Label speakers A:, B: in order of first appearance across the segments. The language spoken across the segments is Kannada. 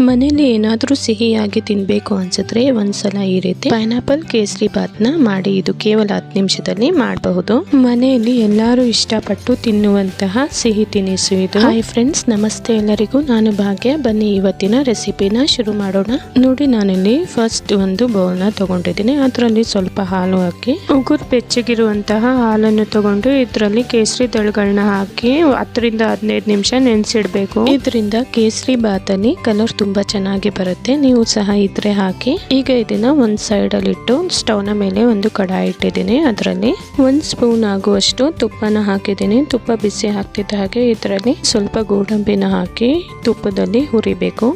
A: ಮನೇಲಿ ಏನಾದರೂ ಸಿಹಿಯಾಗಿ ತಿನ್ಬೇಕು ಅನ್ಸಿದ್ರೆ ಒಂದ್ಸಲ ಈ ರೀತಿ ಪೈನಾಪಲ್ ಕೇಸರಿ ಬಾತ್ನ ಮಾಡಿ ಇದು ಕೇವಲ ಹತ್ತು ನಿಮಿಷದಲ್ಲಿ ಮಾಡಬಹುದು. ಮನೆಯಲ್ಲಿ ಎಲ್ಲರೂ ಇಷ್ಟಪಟ್ಟು ತಿನ್ನುವಂತಹ ಸಿಹಿ ತಿನಿಸು ಇದು. ಹಾಯ್ ಫ್ರೆಂಡ್ಸ್ ನಮಸ್ತೆ ಎಲ್ಲರಿಗೂ. ನಾನು ಭಾಗ್ಯ. ಬನ್ನಿ ಇವತ್ತಿನ ರೆಸಿಪಿನ ಶುರು ಮಾಡೋಣ. ನೋಡಿ, ನಾನಿಲ್ಲಿ ಫಸ್ಟ್ ಒಂದು ಬೌಲ್ನ ತಗೊಂಡಿದ್ದೀನಿ. ಅದರಲ್ಲಿ ಸ್ವಲ್ಪ ಹಾಲು ಹಾಕಿ, ಉಗುರು ಬೆಚ್ಚಗಿರುವಂತಹ ಹಾಲನ್ನು ತಗೊಂಡು ಇದರಲ್ಲಿ ಕೇಸರಿ ದಳಗಳನ್ನ ಹಾಕಿ ಹತ್ತರಿಂದ ಹದಿನೈದು ನಿಮಿಷ ನೆನೆಸಿಡ್ಬೇಕು. ಇದರಿಂದ ಕೇಸರಿ ಬಾತ್ ಅಲ್ಲಿ ಕಲರ್ ತುಂಬಾ ಚೆನ್ನಾಗಿ ಬರುತ್ತೆ. ನೀವು ಸಹ ಇದ್ರೆ ಹಾಕಿ. ಈಗ ಇದನ್ನ ಒಂದು ಸೈಡ್ ಅಲ್ಲಿ ಇಟ್ಟು ಸ್ಟವ್ನ ಮೇಲೆ ಒಂದು ಕಡಾಯಿ ಇಟ್ಟಿದ್ದೀನಿ. ಅದರಲ್ಲಿ ಒಂದು ಸ್ಪೂನ್ ಆಗುವಷ್ಟು ತುಪ್ಪನ ಹಾಕಿದ್ದೀನಿ. ತುಪ್ಪ ಬಿಸಿ ಹಾಕ್ತಿದ್ದ ಹಾಗೆ ಇದರಲ್ಲಿ ಸ್ವಲ್ಪ ಗೋಡಂಬಿನ ಹಾಕಿ ತುಪ್ಪದಲ್ಲಿ ಹುರಿಬೇಕು.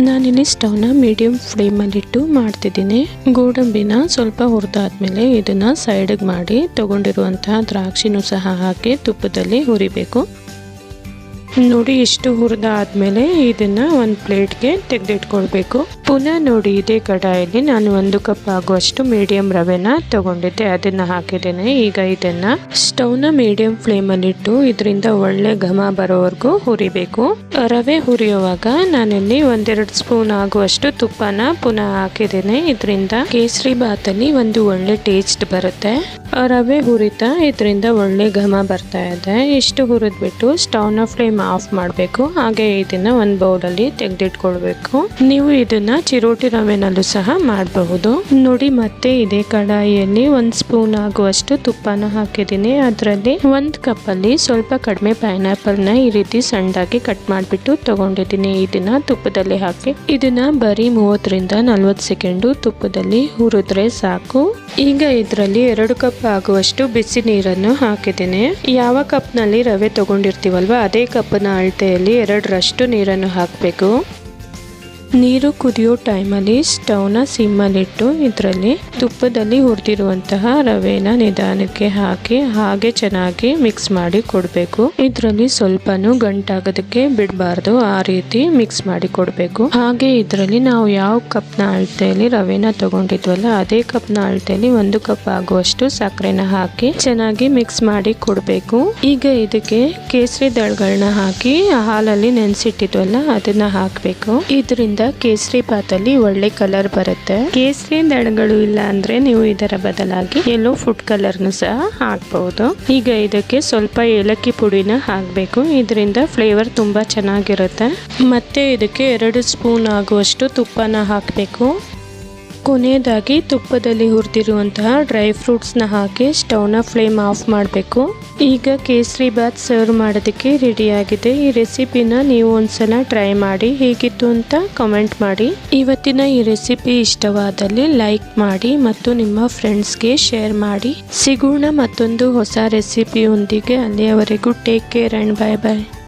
A: ನಾನಿಲ್ಲಿ ಸ್ಟವ್ನ ಮೀಡಿಯಂ ಫ್ಲೇಮಲ್ಲಿಟ್ಟು ಮಾಡ್ತಿದ್ದೀನಿ. ಗೋಡಂಬಿನ ಸ್ವಲ್ಪ ಹುರಿದಾದ್ಮೇಲೆ ಇದನ್ನ ಸೈಡ್ಗೆ ಮಾಡಿ ತಗೊಂಡಿರುವಂತಹ ದ್ರಾಕ್ಷಿನೂ ಸಹ ಹಾಕಿ ತುಪ್ಪದಲ್ಲಿ ಹುರಿಬೇಕು. ನೋಡಿ ಇಷ್ಟು ಹುರಿದ ಆದ್ಮೇಲೆ ಇದನ್ನ ಒಂದು ಪ್ಲೇಟ್ಗೆ ತೆಗೆದಿಟ್ಕೊಳ್ಬೇಕು. ಪುನಃ ನೋಡಿ ಇದೇ ಕಡಾಯಲ್ಲಿ ನಾನು ಒಂದು ಕಪ್ ಆಗುವಷ್ಟು ಮೀಡಿಯಂ ರವೆನ ತಗೊಂಡಿದ್ದೆ. ಅದನ್ನ ಹಾಕಿದ್ದೇನೆ. ಈಗ ಇದನ್ನ ಸ್ಟವ್ನ ಮೀಡಿಯಂ ಫ್ಲೇಮಲ್ಲಿ ಇಟ್ಟು ಇದರಿಂದ ಒಳ್ಳೆ ಘಮ ಬರೋವರೆಗೂ ಹುರಿಬೇಕು. ರವೆ ಹುರಿಯುವಾಗ ನಾನಿಲ್ಲಿ ಒಂದೆರಡು ಸ್ಪೂನ್ ಆಗುವಷ್ಟು ತುಪ್ಪನ ಪುನಃ ಹಾಕಿದ್ದೇನೆ. ಇದರಿಂದ ಕೇಸರಿ ಬಾತಲ್ಲಿ ಒಂದು ಒಳ್ಳೆ ಟೇಸ್ಟ್ ಬರುತ್ತೆ. ರವೆ ಹುರಿತಾ, ಇದರಿಂದ ಒಳ್ಳೆ ಘಮ ಬರ್ತಾ ಇದೆ. ಇಷ್ಟು ಹುರಿದ್ಬಿಟ್ಟು ಸ್ಟವ್ನ ಫ್ಲೇಮ್ ಆಫ್ ಮಾಡಬೇಕು. ಹಾಗೆ ಇದನ್ನ ಒಂದು ಬೌಲಲ್ಲಿ ತೆಗೆದಿಟ್ಕೊಳ್ಬೇಕು. ನೀವು ಇದನ್ನ ಚಿರೋಟಿ ರವೆನಲ್ಲೂ ಸಹ ಮಾಡಬಹುದು. ನೋಡಿ ಮತ್ತೆ ಇದೇ ಕಡಾಯಿಯಲ್ಲಿ ಒಂದು ಸ್ಪೂನ್ ಆಗುವಷ್ಟು ತುಪ್ಪನ ಹಾಕಿದ್ದೀನಿ. ಅದರಲ್ಲಿ ಒಂದು ಕಪ್ ಅಲ್ಲಿ ಸ್ವಲ್ಪ ಕಡಿಮೆ ಪೈನಾಪಲ್ನ ಈ ರೀತಿ ಸಣ್ಣದಾಗಿ ಕಟ್ ಮಾಡಿಬಿಟ್ಟು ತಗೊಂಡಿದ್ದೀನಿ. ಇದನ್ನ ತುಪ್ಪದಲ್ಲಿ ಹಾಕಿ. ಇದನ್ನ ಬರೀ ಮೂವತ್ತರಿಂದ ನಲ್ವತ್ತು ಸೆಕೆಂಡು ತುಪ್ಪದಲ್ಲಿ ಹುರಿದ್ರೆ ಸಾಕು. ಈಗ ಇದರಲ್ಲಿ ಎರಡು ಕಪ್ ಆಗುವಷ್ಟು ಬಿಸಿ ನೀರನ್ನು ಹಾಕಿದ್ದೀನಿ. ಯಾವ ಕಪ್ನಲ್ಲಿ ರವೆ ತಗೊಂಡಿರ್ತೀವಲ್ವಾ ಅದೇ ಕಪ್ನ ಅಳತೆಯಲ್ಲಿ ಎರಡರಷ್ಟು ನೀರನ್ನು ಹಾಕಬೇಕು. ನೀರು ಕುದಿಯೋ ಟೈಮಲ್ಲಿ ಸ್ಟವ್ನ ಸಿಮ್ಮಲ್ಲಿಟ್ಟು ಇದರಲ್ಲಿ ತುಪ್ಪದಲ್ಲಿ ಹುರಿದಿರುವಂತಹ ರವೆನ ನಿಧಾನಕ್ಕೆ ಹಾಕಿ ಹಾಗೆ ಚೆನ್ನಾಗಿ ಮಿಕ್ಸ್ ಮಾಡಿ ಕೊಡಬೇಕು. ಇದರಲ್ಲಿ ಸ್ವಲ್ಪನೂ ಗಂಟಾಗೋದಕ್ಕೆ ಬಿಡಬಾರ್ದು, ಆ ರೀತಿ ಮಿಕ್ಸ್ ಮಾಡಿ ಕೊಡಬೇಕು. ಹಾಗೆ ಇದರಲ್ಲಿ ನಾವು ಯಾವ ಕಪ್ನ ಅಳತೆಯಲ್ಲಿ ರವೆನ ತಗೊಂಡಿದ್ವಲ್ಲ, ಅದೇ ಕಪ್ನ ಅಳತೆಯಲ್ಲಿ ಒಂದು ಕಪ್ ಆಗುವಷ್ಟು ಸಕ್ಕರೆನ ಹಾಕಿ ಚೆನ್ನಾಗಿ ಮಿಕ್ಸ್ ಮಾಡಿ ಕೊಡಬೇಕು. ಈಗ ಇದಕ್ಕೆ ಕೇಸರಿ ದಳಗಳನ್ನ ಹಾಕಿ ಹಾಲಲ್ಲಿ ನೆನೆಸಿಟ್ಟಿದ್ವಲ್ಲ, ಅದನ್ನ ಹಾಕಬೇಕು. ಇದರಿಂದ ಕೇಸರಿ ಅಲ್ಲಿ ಒಳ್ಳೆ ಕಲರ್ ಬರುತ್ತೆ. ಕೇಸರಿ ದಳಗಳು ಇಲ್ಲ ಅಂದ್ರೆ ನೀವು ಇದರ ಬದಲಾಗಿ ಎಲ್ಲೋ ಫುಡ್ ಕಲರ್ ಕಲರ್ನು ಸಹ ಹಾಕಬಹುದು ಈಗ ಇದಕ್ಕೆ ಸ್ವಲ್ಪ ಏಲಕ್ಕಿ ಪುಡಿನ ಹಾಕಬೇಕು. ಇದರಿಂದ ಫ್ಲೇವರ್ ತುಂಬಾ ಚೆನ್ನಾಗಿರುತ್ತೆ. ಮತ್ತೆ ಇದಕ್ಕೆ ಎರಡು ಸ್ಪೂನ್ ಆಗುವಷ್ಟು ತುಪ್ಪನ ಹಾಕಬೇಕು. ಕೊನೆಯದಾಗಿ ತುಪ್ಪದಲ್ಲಿ ಹುರಿದಿರುವಂತಹ ಡ್ರೈ ಫ್ರೂಟ್ಸ್ನ ಹಾಕಿ ಸ್ಟೌನ ಫ್ಲೇಮ್ ಆಫ್ ಮಾಡಬೇಕು. ಈಗ ಕೇಸರಿ ಬಾತ್ ಸರ್ವ್ ಮಾಡೋದಕ್ಕೆ ರೆಡಿಯಾಗಿದೆ. ಈ ರೆಸಿಪಿನ ನೀವು ಒಂದ್ಸಲ ಟ್ರೈ ಮಾಡಿ ಹೇಗಿತ್ತು ಅಂತ ಕಮೆಂಟ್ ಮಾಡಿ. ಇವತ್ತಿನ ಈ ರೆಸಿಪಿ ಇಷ್ಟವಾದಲ್ಲಿ ಲೈಕ್ ಮಾಡಿ ಮತ್ತು ನಿಮ್ಮ ಫ್ರೆಂಡ್ಸ್ಗೆ ಶೇರ್ ಮಾಡಿ. ಸಿಗೋಣ ಮತ್ತೊಂದು ಹೊಸ ರೆಸಿಪಿಯೊಂದಿಗೆ. ಅಲ್ಲಿಯವರೆಗೂ take care and bye bye